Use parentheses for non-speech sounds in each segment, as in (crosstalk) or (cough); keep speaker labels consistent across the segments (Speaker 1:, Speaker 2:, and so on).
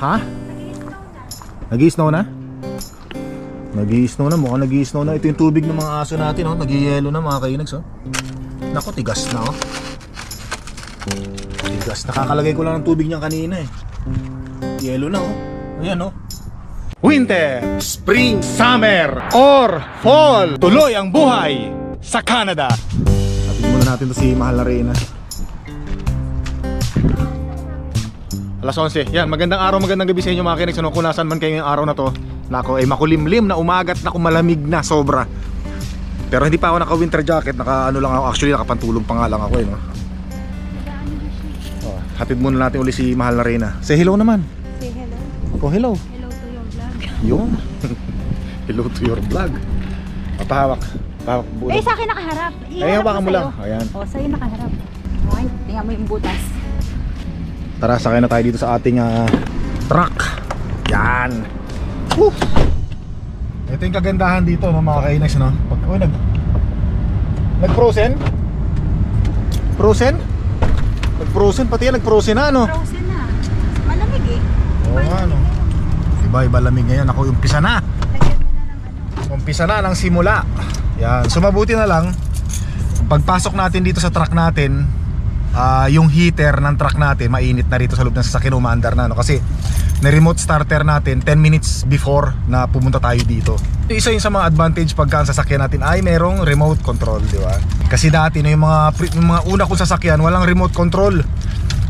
Speaker 1: Ha? Nag-i-snow na? Nag-i-snow na, mukhang nag-i-snow na. Ito yung tubig ng mga aso natin, oh. Nag-yelo na mga kainags, oh. Nako, tigas na, oh. Tigas. Nakakalagay ko lang ng tubig niyan kanina, eh. Yelo na, oh. Ayan, oh. Winter, Spring, Summer, or Fall. Tuloy ang buhay sa Canada. Atin muna natin to si Mahal na Reyna. Alas 11. Yan, magandang araw, magandang gabi sa inyo mga kinig. Ano, kung nasan man kayo ngayong araw na to. Nako, ay makulimlim na umagat na kumalamig na sobra. Pero hindi pa ako naka winter jacket, naka ano lang ako, actually nakapantulog pa nga lang ako eh, no? Oh, hatid muna natin uli si Mahal na Reyna. Say hello naman.
Speaker 2: Say hello.
Speaker 1: Oh, hello.
Speaker 2: Hello to your vlog.
Speaker 1: Yun. (laughs) hello to your vlog. Papahawak. Pahawak bulo.
Speaker 2: Eh, sa akin nakaharap.
Speaker 1: Ay, hawakan mo lang. Ayan.
Speaker 2: O, sa'yo nakaharap. Okay, tingnan mo yung butas.
Speaker 1: Tara, sakay na tayo dito sa ating ah, truck. Yan. Woo! Ito yung kagandahan dito, no, mga kainags, no? Pag, uy, nag... Nag-frozen? Frozen? Nag-frozen, pati yan, nag-frozen na, no?
Speaker 2: Frozen na. Malamig eh.
Speaker 1: Oo nga, no? Iba, iba lamig ngayon. Ako, umpisa na.
Speaker 2: Ano.
Speaker 1: Umpisa na ng simula. Yan. So mabuti na lang pagpasok natin dito sa truck natin, ah, yung heater ng truck natin mainit na rito sa loob ng sasakyan umaandar na no kasi na-remote starter natin 10 minutes before na pumunta tayo dito. Isa yun sa mga advantage pagka ang sasakyan natin ay merong remote control, di ba? Kasi dati no, yung mga yung mga una kong sasakyan walang remote control.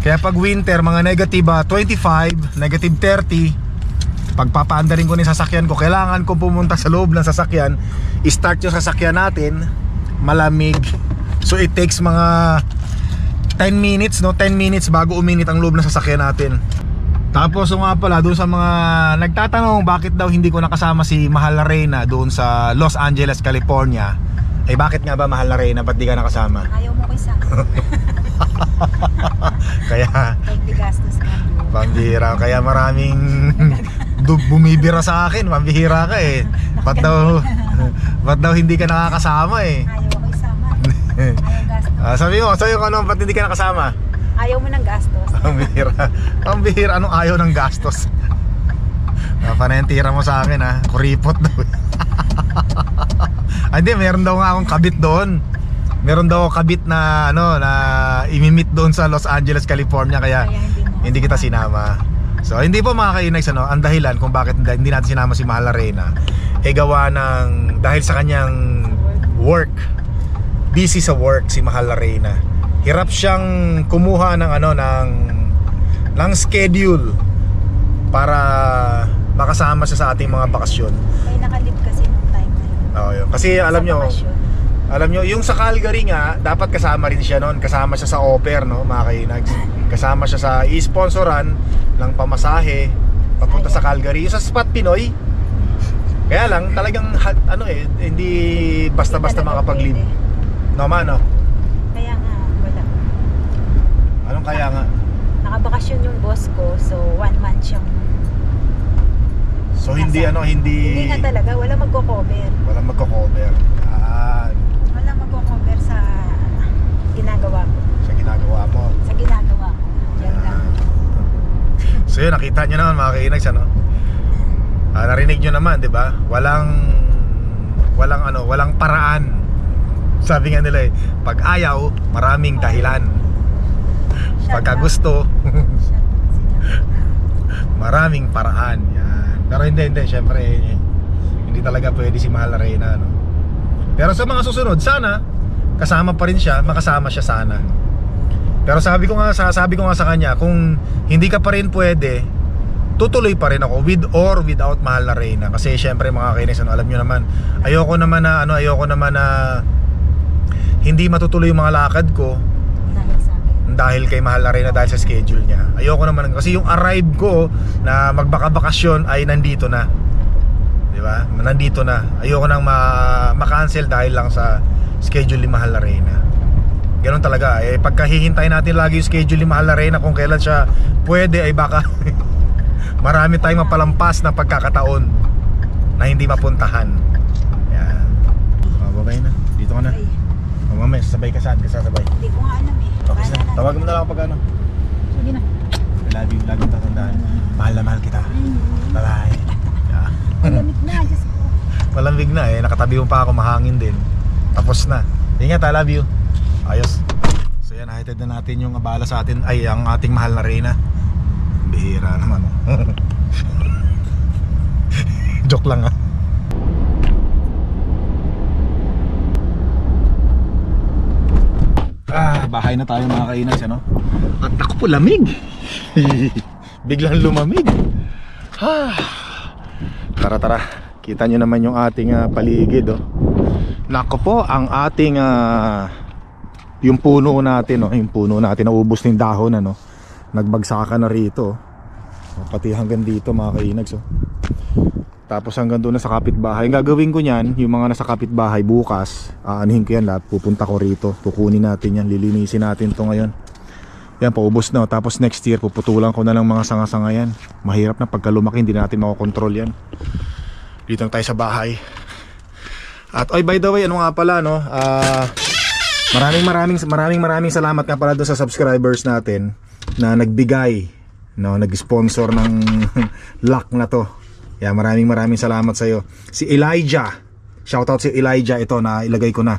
Speaker 1: Kaya pag winter mga negative ah, 25, negative 30, pagpapaandarin ko ng sasakyan ko, kailangan ko pumunta sa loob ng sasakyan, i-start yung sasakyan natin, malamig. So it takes mga 10 minutes, no? 10 minutes bago uminit ang loob ng sasakyan natin. Tapos nga pala, doon sa mga nagtatanong bakit daw hindi ko nakasama si Mahal na Reyna doon sa Los Angeles, California. Eh bakit nga ba Mahal na Reyna? Ba't di ka nakasama?
Speaker 2: Ayaw mo ko isa. (laughs)
Speaker 1: Kaya
Speaker 2: Kahit bigastos ka.
Speaker 1: Pambihira, kaya maraming bumibira sa akin, pambihira ka eh. Ba't daw, ba't daw hindi ka nakakasama eh?
Speaker 2: Ayaw ko isama. Ayaw gastos.
Speaker 1: Ah, sabi mo, sabi ko ano, ba't hindi ka nakasama?
Speaker 2: Ayaw mo ng gastos.
Speaker 1: Pambihira, pambihira, anong ayaw ng gastos? Ah, panentira mo sa akin ha, kuripot daw. (laughs) ah, hindi, meron daw nga akong kabit doon. Meron daw kabit na ano na imimit doon sa Los Angeles, California kaya
Speaker 2: Kaya hindi mo.
Speaker 1: hindi kita sinama. So hindi po mga kainags ano, ang dahilan kung bakit hindi natin sinama si Mahal Arena eh gawa ng dahil sa kanyang work. Busy sa work si Mahal Arena. Hirap siyang kumuha ng ano ng ng schedule para makasama siya sa ating mga bakasyon.
Speaker 2: May nakalip kasi nung time na yun.
Speaker 1: Oo, yun. Kasi alam nyo, alam nyo, yung sa Calgary nga, dapat kasama rin siya noon. Kasama siya sa offer, no, mga kainags. Kasama siya sa i-sponsoran ng pamasahe papunta sa Calgary. Yung sa Spot Pinoy, kaya lang, talagang, ano eh, hindi basta-basta makapag-leave.
Speaker 2: pwede.
Speaker 1: No, man, no?
Speaker 2: Kaya nga, wala.
Speaker 1: Anong kaya nga?
Speaker 2: Nakabakasyon yung boss ko, so one month siyang
Speaker 1: So, hindi, ano, hindi,
Speaker 2: Hindi na talaga, wala magko-cover.
Speaker 1: walang magko-cover. Yan,
Speaker 2: Wala magko-cover sa ginagawa ko.
Speaker 1: sa ginagawa mo.
Speaker 2: Sa ginagawa ko. Yan lang.
Speaker 1: So yun, nakita nyo naman mga kainags ano. Ah, narinig nyo naman, 'di ba? Walang walang ano, walang paraan. Sabi nga nila eh, pag ayaw, maraming dahilan. Pagka gusto, maraming paraan. Yan. Pero hindi, hindi, syempre eh, hindi talaga pwede si Mahal na Reyna, no. Pero sa mga susunod, sana kasama pa rin siya, makasama siya sana. Pero sabi ko nga sa sabi ko nga sa kanya, kung hindi ka pa rin pwede, tutuloy pa rin ako with or without Mahal na Reyna kasi syempre mga kainis ano, alam niyo naman, ayoko naman na ano, ayoko naman na hindi matutuloy yung mga lakad ko
Speaker 2: Dahil sa akin.
Speaker 1: dahil kay Mahal na Reyna dahil sa schedule niya. Ayoko naman kasi yung arrive ko na magbaka-bakasyon ay nandito na. 'Di ba? Nandito na. Ayoko nang ma- ma-cancel dahil lang sa schedule ni Mahal na Reyna. Ganun talaga. Eh pagka hihintayin natin lagi yung schedule ni Mahal na Reyna kung kailan siya pwede ay baka (laughs) marami tayong mapalampas na pagkakataon na hindi mapuntahan. Yan. Oh, babay na. Dito ka na. Oh, mamaya sasabay ka saan ka sasabay.
Speaker 2: Hindi ko nga alam eh.
Speaker 1: Okay,
Speaker 2: sa,
Speaker 1: tawag mo na lang pag ano.
Speaker 2: Sige na.
Speaker 1: I love you, lagi tatandaan. Mahal na mahal kita. Mm-hmm. Bye-bye. Yeah. Malamig na, just ko. (laughs) Malamig na eh, nakatabi mo pa ako, mahangin din. Tapos na. Ingat, I love you. Ayos. So yan, hatid na natin yung abala sa atin. Ay, ang ating mahal na Reyna. Bihira naman. (laughs) Joke lang ah. Bahay na tayo mga kainas, ano? At ako po, lamig. (laughs) Biglang lumamig. Ah. Tara, tara. Kita nyo naman yung ating ah, paligid, oh. Nako po, ang ating ah, yung puno natin, oh, yung puno natin naubos ng dahon, ano. Nagbagsakan na rito. oh. Pati hanggang dito mga kainags, oh. Tapos hanggang doon na sa kapitbahay. Ang gagawin ko niyan, yung mga nasa kapitbahay bukas, aanuhin ko yan lahat, pupunta ko rito. Kukunin natin yan, lilinisin natin to ngayon. Yan, paubos na. Tapos next year, puputulan ko na lang mga sanga-sanga yan. Mahirap na pagka lumaki, hindi natin makokontrol yan. Dito tayo sa bahay. At oy, by the way, ano nga pala, no? Ah... maraming maraming maraming maraming salamat nga pala sa subscribers natin na nagbigay no nag-sponsor ng (laughs) lock na to. Yeah, maraming maraming salamat sa iyo. Si Elijah. Shoutout si Elijah ito na ilagay ko na.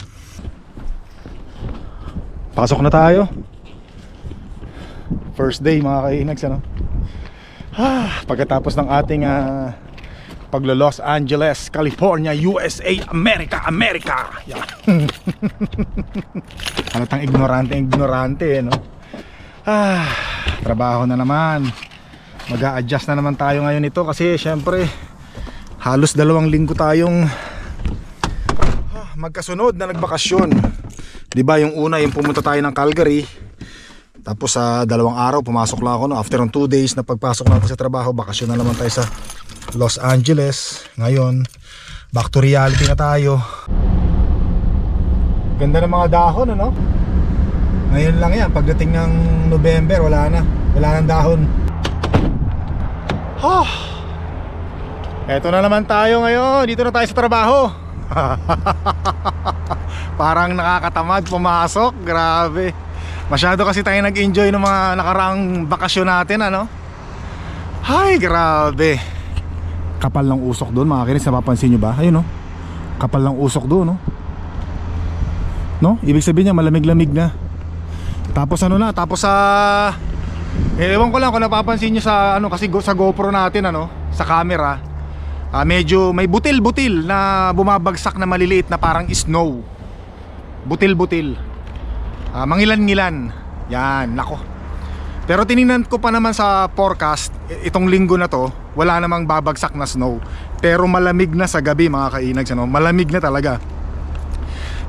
Speaker 1: Pasok na tayo. First day mga kainags ano. Ah, pagkatapos ng ating ah, paglo Los Angeles, California, USA, America, America. Yeah. (laughs) Halatang ignorante, ignorante, eh, no? Ah, trabaho na naman. Mag adjust na naman tayo ngayon ito kasi syempre halos dalawang linggo tayong ah, magkasunod na nagbakasyon. 'Di ba yung una yung pumunta tayo ng Calgary. Tapos sa dalawang araw pumasok lang ako no after ng 2 days na pagpasok natin sa trabaho, bakasyon na naman tayo sa Los Angeles. Ngayon, back to reality na tayo. Ganda ng mga dahon ano? Ngayon lang yan, pagdating ng November, wala na. Wala nang dahon. Oh. Eto na naman tayo ngayon. Dito na tayo sa trabaho. (laughs) Parang nakakatamad pumasok. Grabe. Masyado kasi tayo nag-enjoy ng mga nakaraang bakasyon natin, ano? Ay, grabe. Kapal ng usok doon, mga kinis. Napapansin nyo ba? Ayun, no? Kapal ng usok doon, no? No? Ibig sabihin niya, malamig-lamig na. Tapos ano na, tapos sa eh, ewan ko lang kung napapansin niyo sa ano kasi go, sa GoPro natin ano, sa camera. ah, medyo may butil-butil na bumabagsak na maliliit na parang snow. Butil-butil. Ah, mangilan-ngilan. Yan, nako. Pero tiningnan ko pa naman sa forecast itong linggo na to, wala namang babagsak na snow. Pero malamig na sa gabi mga kainags ano, malamig na talaga.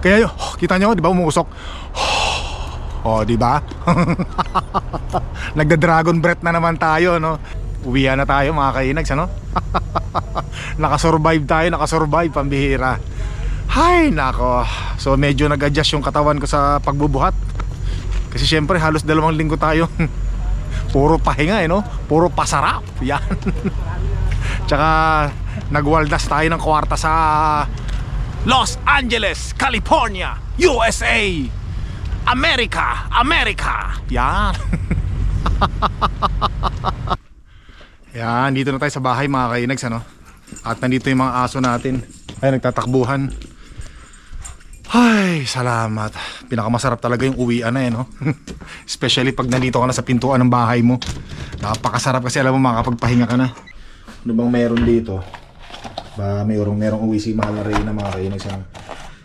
Speaker 1: Kaya yun, kita nyo, di ba umuusok? Oh, di ba? (laughs) Nagda-dragon breath na naman tayo, no? Uwian na tayo mga kainags, ano? (laughs) nakasurvive tayo, nakasurvive, pambihira. Hay, nako. So medyo nag-adjust yung katawan ko sa pagbubuhat. Kasi syempre halos dalawang linggo tayo (laughs) puro pahinga eh, no? Puro pasarap. Yan. Tsaka nagwaldas tayo ng kwarta sa Los Angeles, California, USA. America, America. Yan. (laughs) Yan, dito na tayo sa bahay mga kainags ano. At nandito yung mga aso natin. Ay, nagtatakbuhan. Ay, salamat. Pinakamasarap talaga yung uwian na eh, no? (laughs) Especially pag nandito ka na sa pintuan ng bahay mo. Napakasarap kasi alam mo makakapagpahinga ka na. Ano bang meron dito? Ba, mayroong merong uwi si Mahal na Reyna mga kainags ano.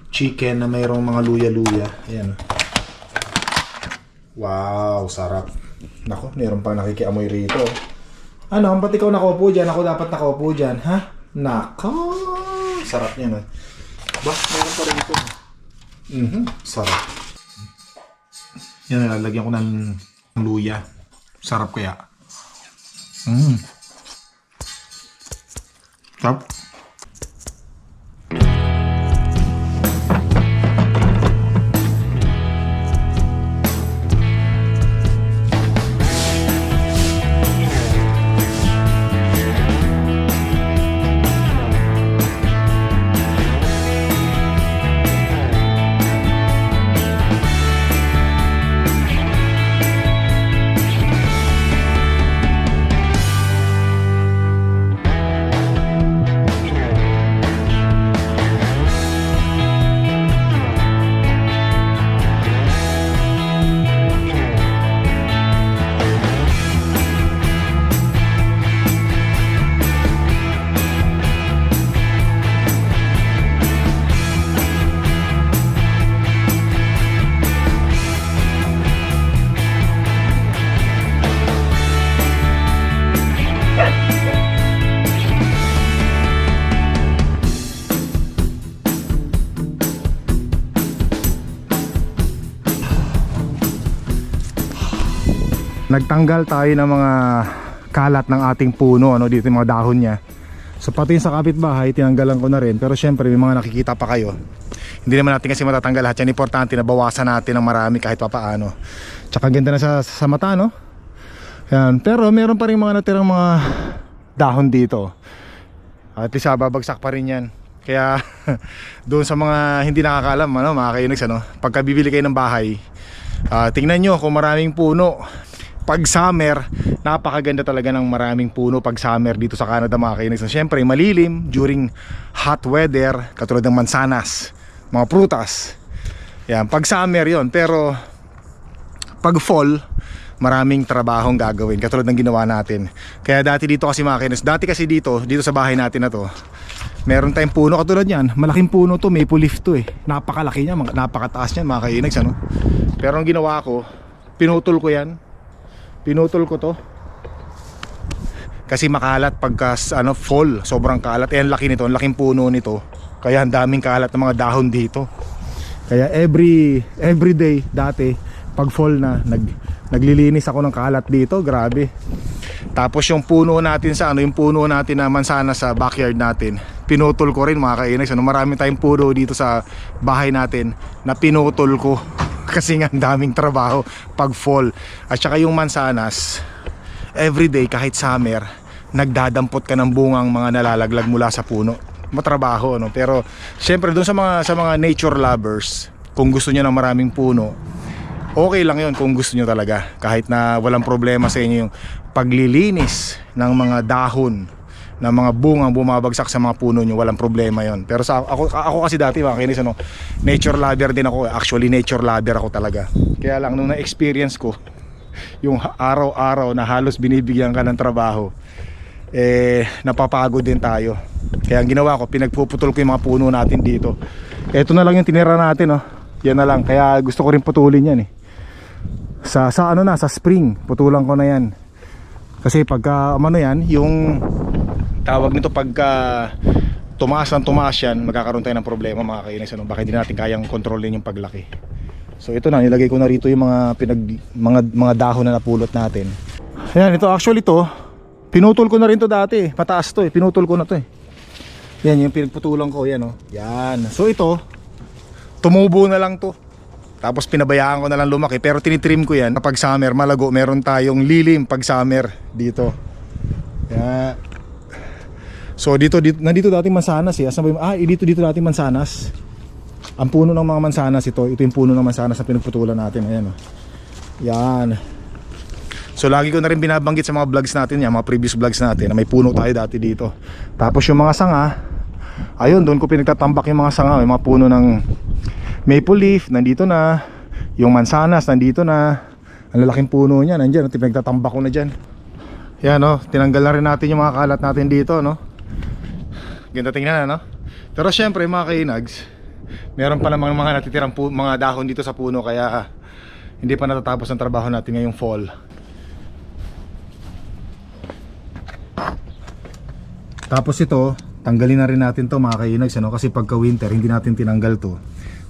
Speaker 1: Chicken na mayroong mga luya-luya. Ayan. Wow, sarap. Nako, meron pa nakikiamoy rito. Ano, ba't ikaw nakaupo dyan? Ako dapat nakaupo dyan, ha? Nako, sarap niyan. ah. Ba, meron pa rito. Mhm, sarap. Yan, nilalagyan ko ng ng luya. Sarap kaya. Mm. Sarap. Nagtanggal tayo ng mga kalat ng ating puno ano dito yung mga dahon niya. So pati sa kapitbahay tinanggalan ko na rin. Pero syempre may mga nakikita pa kayo. Hindi naman natin kasi matatanggal lahat. Yan importante na bawasan natin ng marami kahit papaano. Tsaka ganda na sa, sa mata no? Yan. Pero meron pa rin mga natirang mga dahon dito. At least ah, babagsak pa rin yan. Kaya (laughs) doon sa mga hindi nakakaalam ano, mga kainags ano, pagka bibili kayo ng bahay ah, tingnan nyo kung maraming puno pag summer, napakaganda talaga ng maraming puno pag summer dito sa Canada mga kainags. Siyempre, malilim during hot weather, katulad ng mansanas, mga prutas. Yan, pag summer yon Pero, pag fall, maraming trabahong gagawin katulad ng ginawa natin. Kaya dati dito kasi mga kainis, dati kasi dito, dito sa bahay natin na to, meron tayong puno katulad niyan. Malaking puno to, maple leaf to eh. Napakalaki niya, napakataas niyan mga kainags ano. Pero ang ginawa ko, pinutol ko yan. Pinutol ko to. Kasi makalat pagka ano fall, sobrang kalat. Eh ang laki nito, ang laking puno nito. Kaya ang daming kalat ng mga dahon dito. Kaya every every day dati pag fall na nag naglilinis ako ng kalat dito, grabe. Tapos yung puno natin sa ano, yung puno natin na mansana sa backyard natin, pinutol ko rin mga kainex. Ano, marami tayong puno dito sa bahay natin na pinutol ko (laughs) kasi nga daming trabaho pag fall. At saka yung mansanas, everyday kahit summer, nagdadampot ka ng bungang mga nalalaglag mula sa puno. Matrabaho no, pero syempre doon sa mga sa mga nature lovers, kung gusto niyo ng maraming puno, okay lang yon kung gusto nyo talaga kahit na walang problema sa inyo yung paglilinis ng mga dahon ng mga bungang bumabagsak sa mga puno nyo walang problema yon pero sa ako, ako kasi dati mga kinis ano nature lover din ako actually nature lover ako talaga. Kaya lang nung na-experience ko (laughs) yung araw-araw na halos binibigyan ka ng trabaho eh napapagod din tayo. Kaya ang ginawa ko pinagpuputol ko yung mga puno natin dito. Eto na lang yung tinira natin oh. Yan na lang. Kaya gusto ko rin putulin yan eh. Sa sa ano na sa spring putulan ko na yan. Kasi pagka ano yan yung tawag nito pagka tumaas ng tumaas yan magkakaroon tayo ng problema mga kainis ano baka hindi natin kayang kontrolin yung paglaki. So ito na nilagay ko na rito yung mga pinag mga mga dahon na napulot natin. Yan ito actually to pinutol ko na rin to dati. Mataas to eh. Pinutol ko na to eh. Yan yung pinagputulan ko yan oh. Yan so ito tumubo na lang to. Tapos pinabayaan ko na lang lumaki. Pero tinitrim ko yan. Kapag summer malago meron tayong lilim pag summer dito. Kaya So dito, dito nandito dating mansanas eh. Asan ba ah, eh, dito dito dating mansanas. Ang puno ng mga mansanas ito, ito yung puno ng mansanas na pinagputulan natin. Ayan oh. Yan. So lagi ko na rin binabanggit sa mga vlogs natin yan, mga previous vlogs natin na may puno tayo dati dito. Tapos yung mga sanga, ayun doon ko pinagtatambak yung mga sanga, yung mga puno ng maple leaf nandito na yung mansanas nandito na ang lalaking puno niya nandiyan pinagtatambak ko na dyan yan no tinanggal na rin natin yung mga kalat natin dito no ganda tingnan no pero syempre mga kainags meron pa namang mga natitirang mga dahon dito sa puno kaya hindi pa natatapos ang trabaho natin ngayong fall Tapos ito, tanggalin na rin natin to mga kainags ano? kasi pagka winter hindi natin tinanggal to.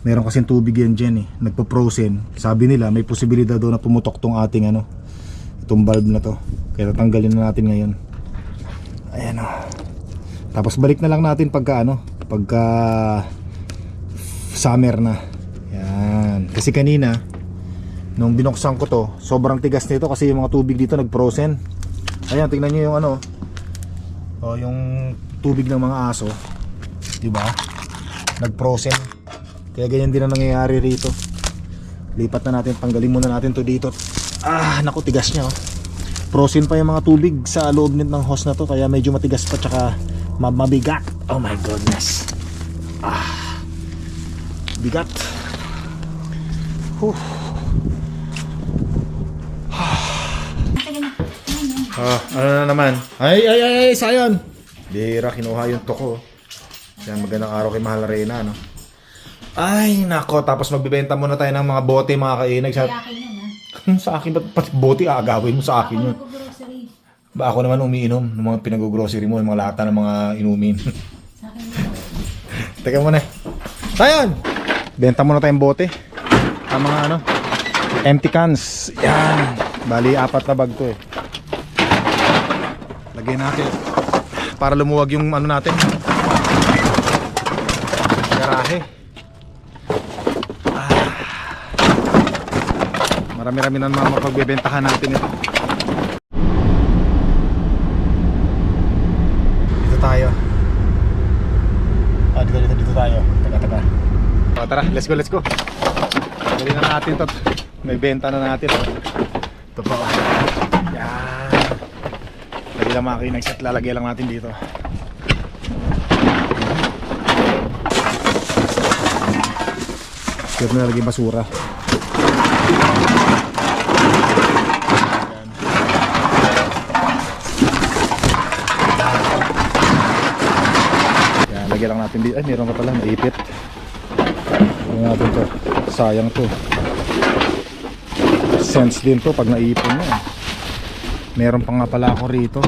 Speaker 1: Meron kasing tubig yan dyan eh, nagpo-frozen. Sabi nila may posibilidad daw na pumutok tong ating ano, itong bulb na to. Kaya tatanggalin na natin ngayon. Ayan o. Tapos balik na lang natin pagka ano, pagka summer na. Yan. Kasi kanina, nung binuksan ko to, sobrang tigas nito kasi yung mga tubig dito nag-frozen. Ayan, tingnan nyo yung ano, o yung tubig ng mga aso, 'di ba? Nag-frozen. Kaya ganyan din ang nangyayari rito. Lipat na natin, tanggalin muna natin 'to dito. Ah, naku tigas niya oh. Frozen pa yung mga tubig sa loob ng hose na to kaya medyo matigas pa tsaka mabigat. Oh my goodness. Ah. Bigat. Huh. Ah, ano na naman? Ay, ay, ay, ay, Sayon! Bira, kinuha yung toko. Yan, magandang araw kay Mahal Reyna, no? Ay, nako, tapos magbibenta muna tayo ng mga bote, mga kainag. Sa, sa akin, ba't pati bote aagawin mo sa akin yun? Ba ako naman umiinom ng mga pinag-grocery mo, yung mga lata ng mga inumin. Teka muna. Sayon! Benta muna tayong bote. Ang mga ano, empty cans. Yan. Bali, apat na bag to eh. Lagyan natin. Para lumuwag yung ano natin. Garahe. Ah. Marami-rami na naman mapagbebentahan natin ito. Dito tayo. Ah, dito, dito, dito tayo. Taga, taga. O, tara, let's go, let's go. Dali na natin to. May benta na natin. oh. Ito pa. oh. Yan. Lagi lang makinag set. Lalagay lang natin dito. Dito na lagay basura. Yan, lagyan lang natin dito. Ay, meron ka pala, naipit. Lagyan natin to. Sayang to. Sense din to pag naipon mo. Meron pa nga pala ako rito.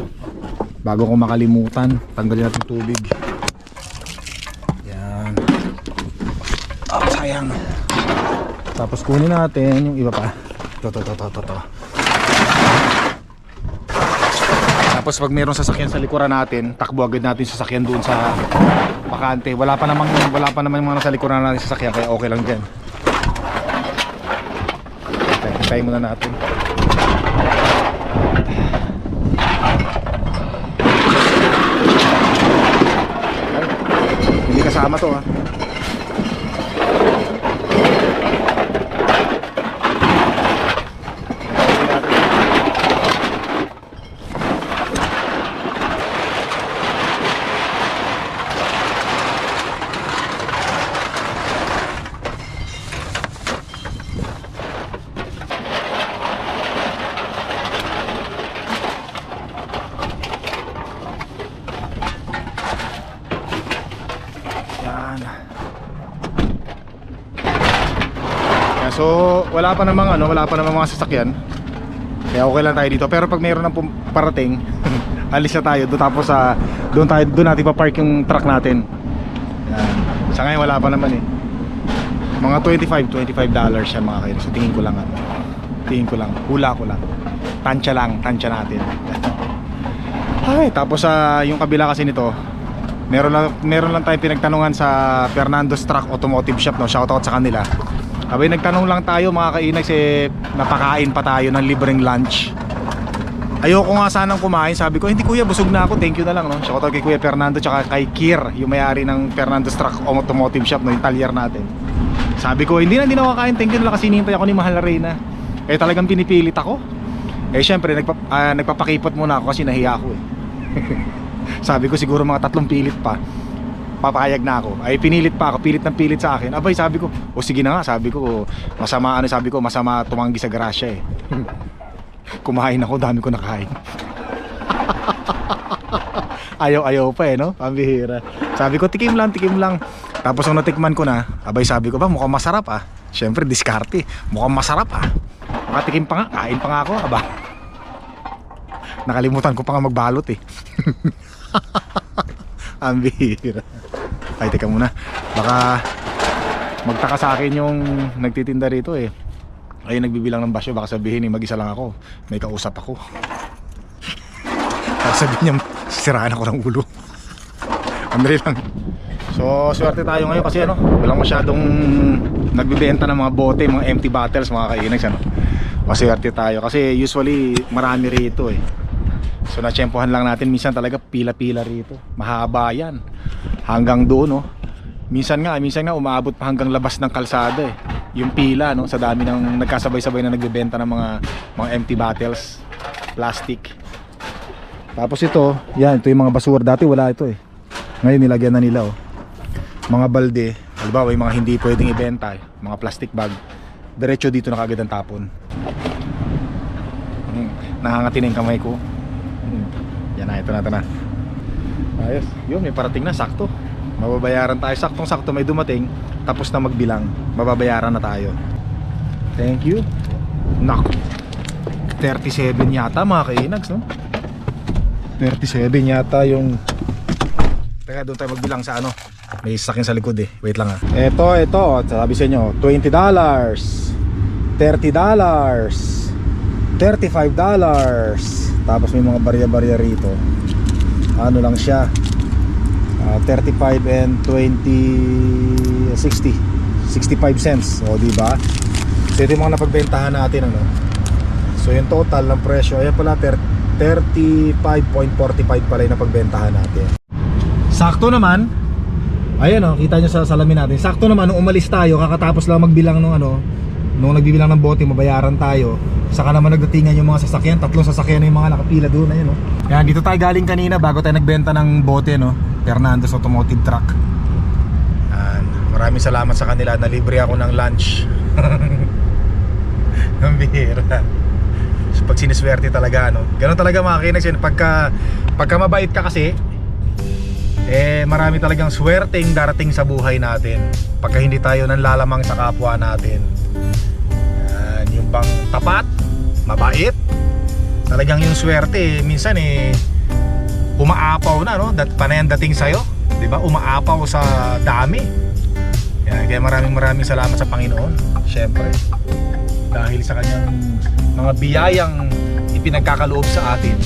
Speaker 1: Bago ko makalimutan, tanggalin natin tubig. Yan. Oh, sayang. Tapos kunin natin yung iba pa. To, to, to, to, to, to. Tapos pag mayroong sasakyan sa likuran natin, takbo agad natin yung sasakyan doon sa bakante. Wala pa namang wala pa naman yung mga nasa likuran natin sasakyan kaya okay lang diyan. Hintayin muna natin. Ay, Hindi kasama to ha. Yan. Wala pa namang ano, wala pa namang mga sasakyan. Kaya okay lang tayo dito. Pero pag mayroon ng parating, (laughs) alis na tayo doon tapos sa doon tayo doon natin pa-park yung truck natin. Yan. Sa ngayon wala pa naman eh. Mga 25, 25 dollars yan mga kayo. So tingin ko lang ano. Tingin ko lang. Hula ko lang. Tansya lang, tansya natin. (laughs) Ay, tapos sa yung kabila kasi nito, meron lang meron lang tayong pinagtanungan sa Fernando's Truck Automotive Shop no. Shoutout sa kanila. Abay nagtanong lang tayo mga kainag kasi napakain pa tayo ng libreng lunch. Ayoko nga sanang kumain. Sabi ko, hindi kuya, busog na ako. Thank you na lang, no? Shoutout kay Kuya Fernando tsaka kay Kir, yung may-ari ng Fernando's Truck Automotive Shop, no? Yung talyer natin. Sabi ko, hindi na, hindi na kakain. Thank you na lang kasi hinihintay ako ni Mahal na Reyna. Eh talagang pinipilit ako. Eh syempre, nagpa, ah, nagpapakipot muna ako kasi nahiya ako eh. (laughs) sabi ko siguro mga tatlong pilit pa papayag na ako. Ay pinilit pa ako pilit ng pilit sa akin. Abay sabi ko o sige na nga sabi ko masama ano sabi ko masama tumanggi sa grasya eh. (laughs) Kumain ako dami ko nakain. (laughs) Ayaw ayaw pa eh no? Pambihira. Sabi ko tikim lang tikim lang. Tapos nung natikman ko na abay sabi ko ba mukhang masarap ah. Syempre diskarte. Mukhang masarap ah. Makatikim pa nga kain pa nga ako aba. (laughs) Nakalimutan ko pa nga magbalot eh ang bihira. Ay teka muna. Baka magtaka sa akin yung nagtitinda rito eh. Ay nagbibilang ng basyo. Baka sabihin eh mag-isa lang ako. May kausap ako. Baka sabihin niya siraan ako ng ulo. Andre lang. So swerte tayo ngayon kasi ano walang masyadong nagbibenta ng mga bote mga empty bottles mga kainags ano. Maswerte tayo kasi usually marami rito eh So natsyempohan lang natin minsan talaga pila-pila rito. Mahaba yan. Hanggang doon no. Minsan nga, minsan nga umaabot pa hanggang labas ng kalsada eh. Yung pila no sa dami ng nagkasabay-sabay na nagbebenta ng mga mga empty bottles, plastic. Tapos ito, yan, ito yung mga basura. Dati wala ito eh. Ngayon nilagyan na nila oh. Mga balde, halimbawa yung mga hindi pwedeng ibenta, eh, mga plastic bag. Diretso dito na kagad ang tapon. Hmm, nangangati na yung kamay ko. Yan na, ito na, ito na. Ayos. Yun, may parating na, sakto. Mababayaran tayo. Saktong sakto may dumating. Tapos na magbilang. Mababayaran na tayo. Thank you. Nak. 37 yata mga kainags, no? 37 yata yung... Teka, doon tayo magbilang sa ano. May sakin sa likod eh. Wait lang ah. Ito, ito. Sabi sa inyo, $20. $30. 35 dollars tapos may mga barya-barya rito. Ano lang siya. Ah, 35 and 20 60 65 cents. O di ba? So ito yung mga napagbentahan natin ano? So yung total ng presyo ayan pala ter- 35.45 pala yung napagbentahan natin. Sakto naman. Ayan o kita nyo sa salamin natin. Sakto naman nung umalis tayo kakatapos lang magbilang nung ano nung nagbibilang ng bote mabayaran tayo. Saka naman nagdatingan yung mga sasakyan. Tatlong sasakyan na yung mga nakapila doon ayun o yan dito tayo galing kanina bago tayo nagbenta ng bote no? Fernando's Automotive Truck. Yan. maraming salamat sa kanila. Nalibre ako ng lunch. (laughs) Ang bihira. So, pag siniswerte talaga no? Ganun talaga mga kinags yun. Pagka pagka mabait ka kasi eh marami talagang swerteng darating sa buhay natin. Pagka hindi tayo nanlalamang sa kapwa natin bang tapat mabait. Talagang yung swerte eh, minsan eh umaapaw na no? Dat panay ang dating sa'yo di ba? Umaapaw sa dami. Yan, kaya maraming maraming salamat sa Panginoon syempre. Dahil sa kanyang mga biyayang ipinagkakaloob sa atin